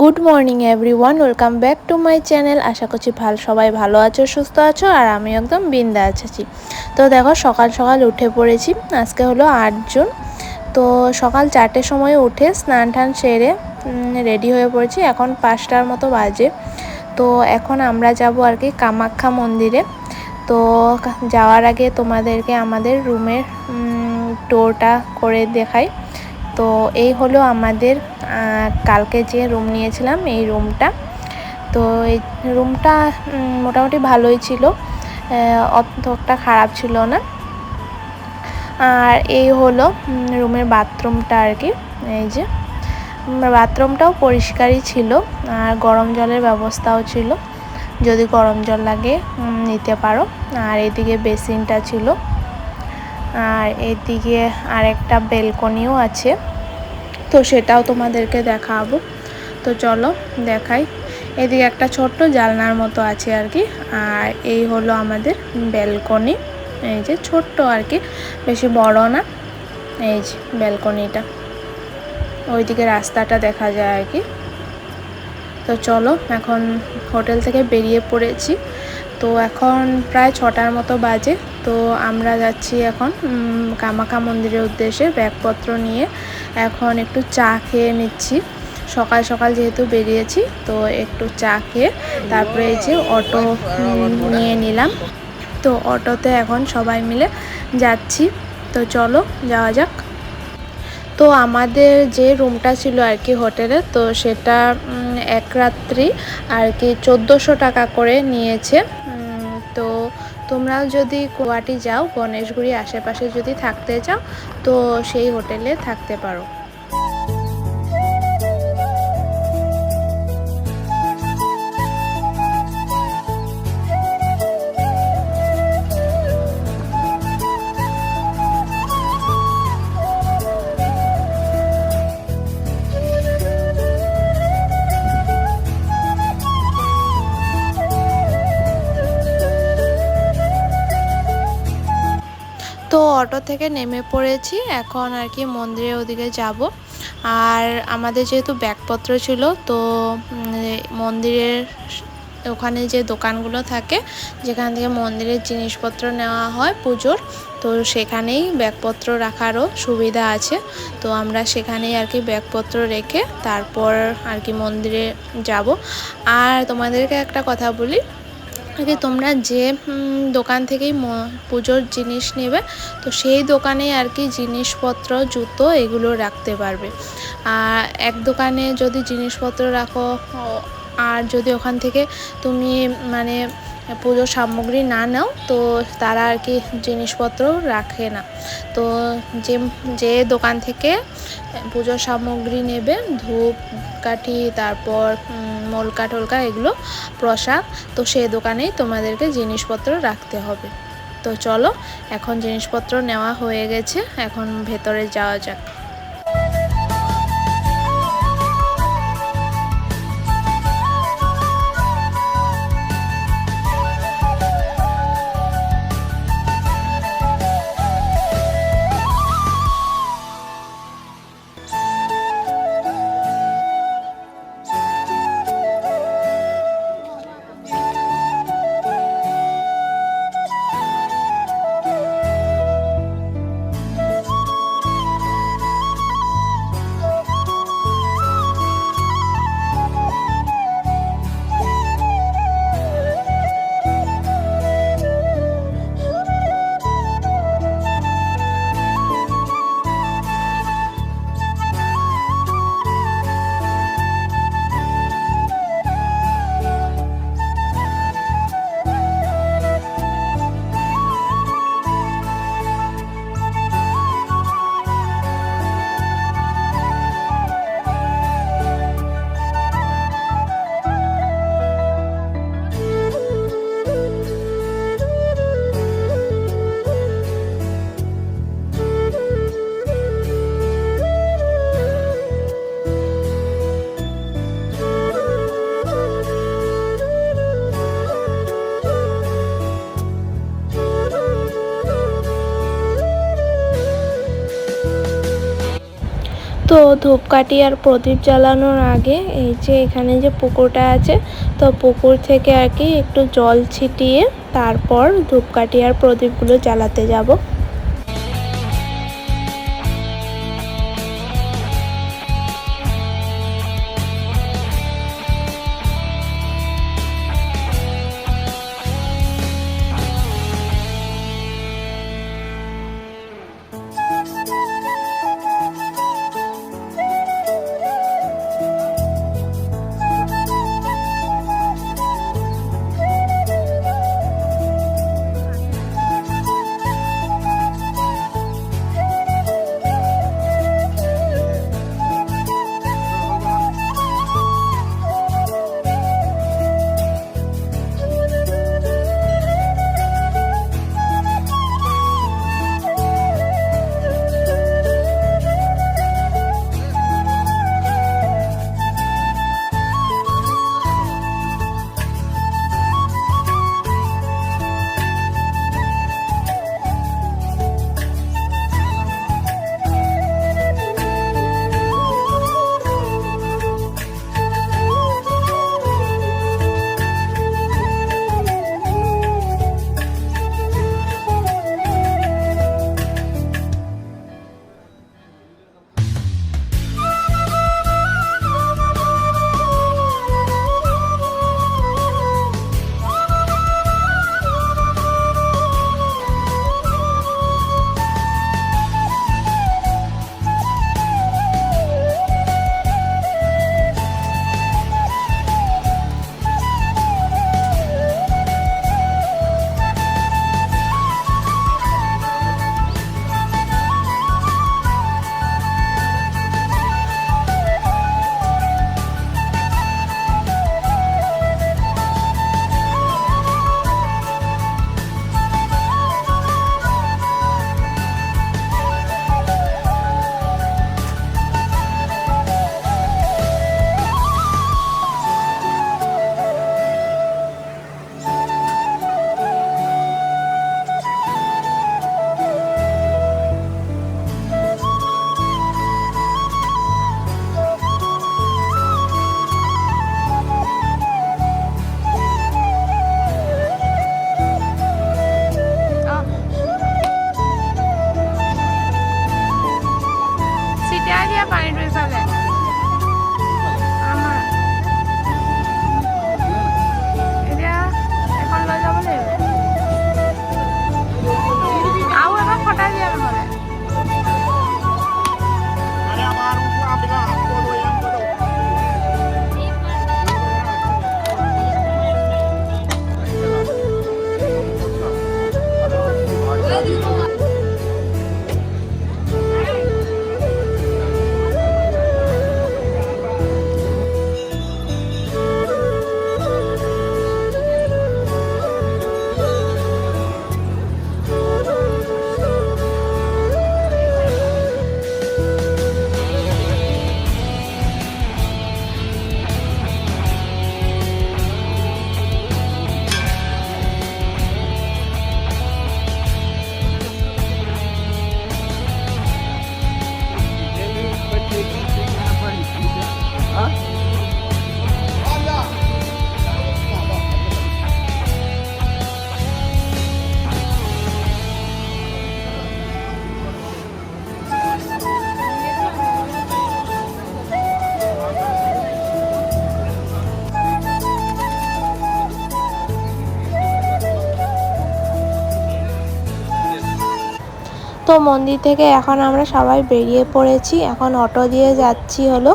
Good morning everyone welcome back to my channel আশা করছি ভালো, সবাই ভালো আছো, সুস্থ আছো, আর আমি একদম বিন্দা আছি। তো দেখো, সকাল সকাল উঠে পড়েছি। আজকে হলো আটজন তো সকাল চারটের সময় উঠে স্নান টান সেরে রেডি হয়ে পড়েছি। এখন পাঁচটার মতো বাজে। তো এখন আমরা যাব আর কি কামাখ্যা মন্দিরে। তো যাওয়ার আগে তোমাদেরকে আমাদের রুমের টোরটা করে দেখাই। তো এই হলো আমাদের কালকে যে রুম নিয়েছিলাম, এই রুমটা তো এই রুমটা মোটামুটি ভালোই ছিল। অতটা খারাপ ছিল না। আর এই হলো রুমের বাথরুমটা আর কি, এই যে। বাথরুমটাও পরিষ্কারই ছিল, আর গরম জলের ব্যবস্থাও ছিল। যদি গরম জল লাগে নিতে পারো। আর এদিকে বেসিনটা ছিল। আর এদিকে আরেকটা বেলকনিও আছে। তো সেটাও তোমাদেরকে দেখাবো। তো চলো দেখাই। এদিকে একটা ছোট্ট জালনার মতো আছে আর কি। আর এই হলো আমাদের ব্যালকনি। এই যে ছোট্ট আর কি, বেশি বড় না। এই যে ব্যালকনিটা। ওইদিকে রাস্তাটা দেখা যায় আর কি। তো চলো, এখন হোটেল থেকে বেরিয়ে পড়েছি। তো এখন প্রায় ছটার মতো বাজে। তো আমরা যাচ্ছি এখন কামাখা মন্দিরের উদ্দেশ্যে ব্যাগপত্র নিয়ে এখন একটু চা খেয়ে নিচ্ছি। সকাল সকাল যেহেতু বেরিয়েছি, তো একটু চা খেয়ে তারপরে এই যে অটো নিয়ে নিলাম। তো অটোতে এখন সবাই মিলে যাচ্ছি। তো চলো, যাওয়া যাক। তো আমাদের যে রুমটা ছিল আর কি হোটেলে, তো সেটা এক রাত্রি আর কি চোদ্দোশো টাকা করে নিয়েছে। তো তোমরাও যদি গুয়াহাটি যাও গণেশগুড়ি আশেপাশে যদি থাকতে চাও, তো সেই হোটেলে থাকতে পারো। অটো থেকে নেমে পড়েছি। এখন আর কি মন্দিরের ওদিকে যাব। আর আমাদের যেহেতু ব্যাগপত্র ছিল, তো মন্দিরের ওখানে যে দোকানগুলো থাকে, যেখান থেকে মন্দিরের জিনিসপত্র নেওয়া হয় পুজোর, তো সেখানেই ব্যাগপত্র রাখারও সুবিধা আছে। তো আমরা সেখানেই আর কি ব্যাগপত্র রেখে তারপর আর কি মন্দিরে যাব। আর তোমাদেরকে একটা কথা বলি আগে তোমরা যে দোকান থেকেই পুজোর জিনিস নেবে, তো সেই দোকানে আর কি জিনিসপত্র, জুতো এগুলো রাখতে পারবে। আর এক দোকানে যদি জিনিসপত্র রাখো আর যদি ওখান থেকে তুমি মানে পুজোর সামগ্রী না নাও, তো তারা আর কি জিনিসপত্র রাখে না। তো যে যে দোকান থেকে পুজোর সামগ্রী নেবে, ধূপ, কাঠি, তারপর মলকা টলকা এগুলো, প্রসাদ, তো সেই দোকানেই তোমাদেরকে জিনিসপত্র রাখতে হবে। তো চলো, এখন জিনিসপত্র নেওয়া হয়ে গেছে, এখন ভেতরে যাওয়া যাক। তো ধূপকাঠি আর প্রদীপ জ্বালানোর আগে এই যে এখানে যে পুকুরটা আছে, তো পুকুর থেকে আর কি একটু জল ছিটিয়ে তারপর ধূপকাঠি আর প্রদীপগুলো জ্বালাতে যাব। তো মন্দির থেকে এখন আমরা সবাই বেরিয়ে পড়েছি। এখন অটো দিয়ে যাচ্ছি হলো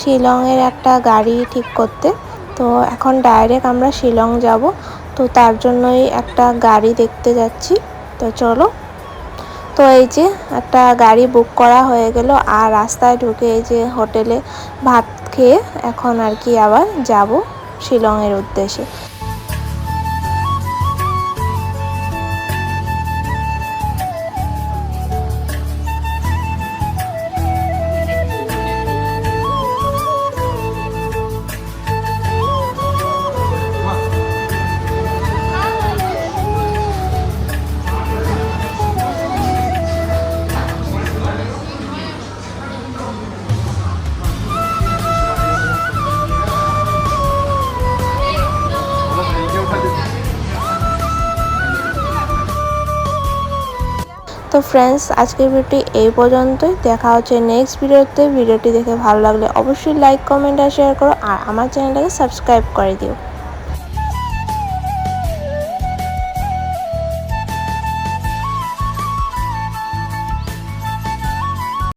শিলংয়ের একটা গাড়ি ঠিক করতে। তো এখন ডাইরেক্ট আমরা শিলং যাব। তো তার জন্যই একটা গাড়ি দেখতে যাচ্ছি। তো চলো। তো এই যে একটা গাড়ি বুক করা হয়ে গেল আর রাস্তায় ঢুকে এই যে হোটেলে ভাত খেয়ে এখন আর কি আবার যাব শিলংয়ের উদ্দেশ্যে। তো ফ্রেন্ডস আজকের ভিডিওটি এই পর্যন্তই। দেখা হচ্ছে নেক্সট ভিডিওতে ভিডিওটি দেখে ভালো লাগলে অবশ্যই লাইক কমেন্ট আর শেয়ার করো। আর আমার চ্যানেলটাকে সাবস্ক্রাইব করে দিও।